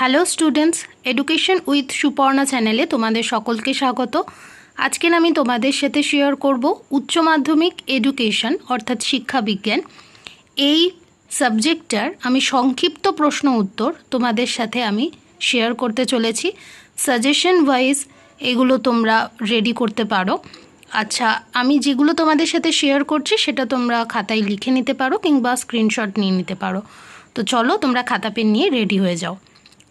Hello students education with Suparna চ্যানেলে তোমাদের সকলকে স্বাগত। আজকে আমি তোমাদের সাথে শেয়ার করব উচ্চ মাধ্যমিক এডুকেশন অর্থাৎ শিক্ষা বিজ্ঞান। এই সাবজেক্টটার আমি সংক্ষিপ্ত প্রশ্ন উত্তর তোমাদের সাথে আমি শেয়ার করতে চলেছি। সাজেশন ওয়াইজ এগুলো তোমরা রেডি করতে পারো। আচ্ছা আমি যেগুলো তোমাদের সাথে শেয়ার করছি সেটা তোমরা খাতায় লিখে নিতে পারো কিংবা স্ক্রিনশট নিয়ে নিতে পারো। তো চলো তোমরা খাতা পেন নিয়ে রেডি হয়ে যাও।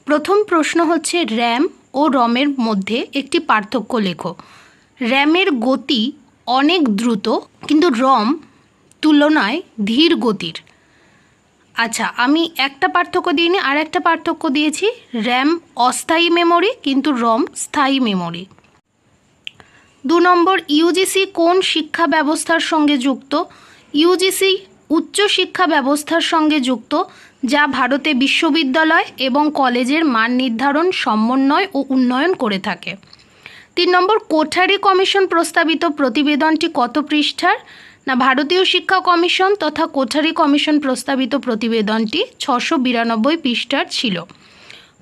প্রথম প্রশ্ন হচ্ছে র্যাম ও রমের মধ্যে একটি পার্থক্য লেখো। র্যামের গতি অনেক দ্রুত, কিন্তু রম তুলনায় ধীর গতির। আচ্ছা আমি একটা পার্থক্য দিইনি, আর একটা পার্থক্য দিয়েছি। র্যাম অস্থায়ী মেমোরি, কিন্তু রম স্থায়ী মেমোরি। দু নম্বর, ইউজিসি কোন শিক্ষা ব্যবস্থার সঙ্গে যুক্ত? ইউজিসি উচ্চ শিক্ষা ব্যবস্থার সঙ্গে যুক্ত, যা ভারতে বিশ্ববিদ্যালয় এবং কলেজের মান নির্ধারণ, সমন্বয় ও উন্নয়ন করে থাকে। তিন নম্বর, কোঠারি কমিশন প্রস্তাবিত প্রতিবেদনটি কত পৃষ্ঠার? না, ভারতীয় শিক্ষা কমিশন তথা কোঠারি কমিশন প্রস্তাবিত প্রতিবেদনটি ছশো বিরানব্বই পৃষ্ঠার ছিল।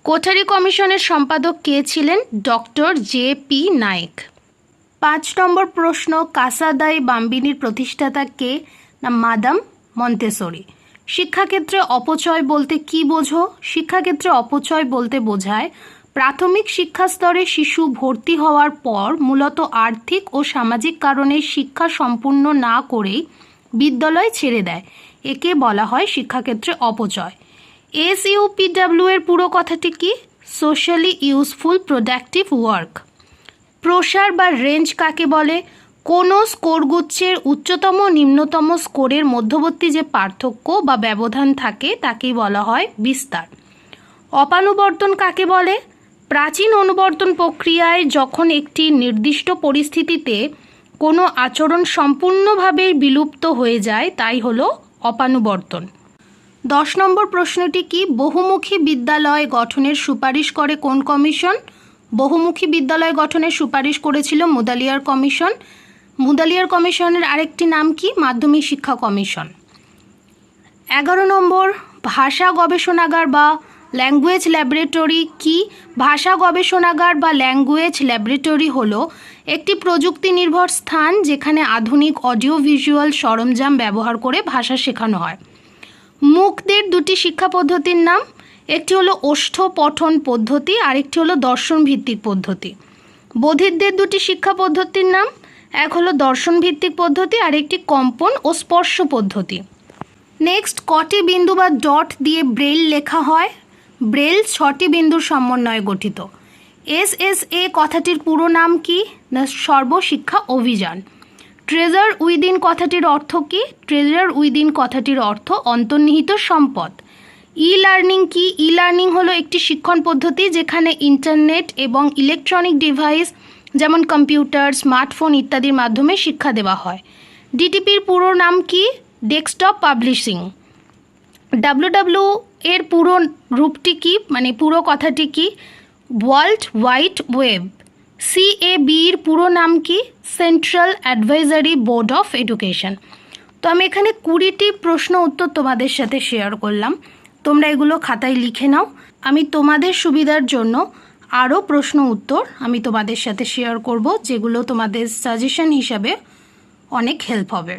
কোঠারি কমিশনের সম্পাদক কে ছিলেন? Doctor J P Naik. পাঁচ নম্বর প্রশ্ন, কাসাদাই বাম্বিনীর প্রতিষ্ঠাতা কে? না, মাদাম মন্তেসরি শিক্ষাক্ষেত্রে অপচয় বলতে কি বোঝো? শিক্ষাক্ষেত্রে অপচয় বলতে বোঝায়, প্রাথমিক শিক্ষা স্তরে শিশু ভর্তি হওয়ার পর মূলত আর্থিক ও সামাজিক কারণে শিক্ষা সম্পূর্ণ না করেই বিদ্যালয় ছেড়ে দেয়। একে বলা হয় শিক্ষাক্ষেত্রে অপচয়। এস ইউপিডাব্লিউ এর পুরো কথাটি কি? সোশ্যালি ইউজফুল প্রোডাক্টিভ ওয়ার্ক প্রসার বা রেঞ্জ কাকে বলে? কোনো স্কোরগুচ্ছের উচ্চতম নিম্নতম স্কোরের মধ্যবর্তী যে পার্থক্য বা ব্যবধান থাকে তাকেই বলা হয় বিস্তার। অপানুবর্তন কাকে বলে? প্রাচীন অনুবর্তন প্রক্রিয়ায় যখন একটি নির্দিষ্ট পরিস্থিতিতে কোনো আচরণ সম্পূর্ণভাবে বিলুপ্ত হয়ে যায়, তাই হলো অপানুবর্তন। দশ নম্বর প্রশ্নটি কি? বহুমুখী বিদ্যালয় গঠনের সুপারিশ করে কোন কমিশন? বহুমুখী বিদ্যালয় গঠনের সুপারিশ করেছিল মুদালিয়ার কমিশন। মুদালিয়ার কমিশনের আরেকটি নাম কি? মাধ্যমিক শিক্ষা কমিশন। এগারো নম্বর, ভাষা গবেষণাগার বা ল্যাঙ্গুয়েজ ল্যাবরেটরি কি? ভাষা গবেষণাগার বা ল্যাঙ্গুয়েজ ল্যাবরেটরি হল একটি প্রযুক্তি নির্ভর স্থান যেখানে আধুনিক অডিও ভিজুয়াল সরঞ্জাম ব্যবহার করে ভাষা শেখানো হয়। মুখদের দুটি শিক্ষা পদ্ধতির নাম, একটি হলো ওষ্ঠ পঠন পদ্ধতি, আরেকটি হলো দর্শন ভিত্তিক পদ্ধতি। বধিরদের দুটি শিক্ষা পদ্ধতির নাম এক হলো দর্শন ভিত্তিক পদ্ধতি আর একটি কম্পন ও স্পর্শ পদ্ধতি। নেক্সট কটি বিন্দু বা ডট দিয়ে ব্রেল লেখা হয়? ব্রেল ছটি বিন্দুর সমন্বয়ে গঠিত। এস এস এ কথাটির পুরো নাম কি? না, সর্বশিক্ষা অভিযান। ট্রেজার উইদিন কথাটির অর্থ কি? ট্রেজার উইদিন কথাটির অর্থ অন্তর্নিহিত সম্পদ। ই লার্নিং কি? ই লার্নিং হলো একটি শিক্ষণ পদ্ধতি যেখানে ইন্টারনেট এবং ইলেকট্রনিক ডিভাইস যেমন কম্পিউটার, স্মার্টফোন ইত্যাদির মাধ্যমে শিক্ষা দেওয়া হয়। ডিটিপির পুরো নাম কি? Desktop publishing. ডাব্লিউডাব্লিউ এর পুরো রূপটি কি? মানে পুরো কথাটি কি? World wide web. সিএবির পুরো নাম কি? Central advisory board of education. তো আমি এখানে কুড়িটি প্রশ্ন উত্তর তোমাদের সাথে শেয়ার করলাম। তোমরা এগুলো খাতায় লিখে নাও। আমি তোমাদের সুবিধার জন্য আরও প্রশ্ন উত্তর আমি তোমাদের সাথে শেয়ার করব, যেগুলো তোমাদের সাজেশন হিসাবে অনেক হেল্প হবে।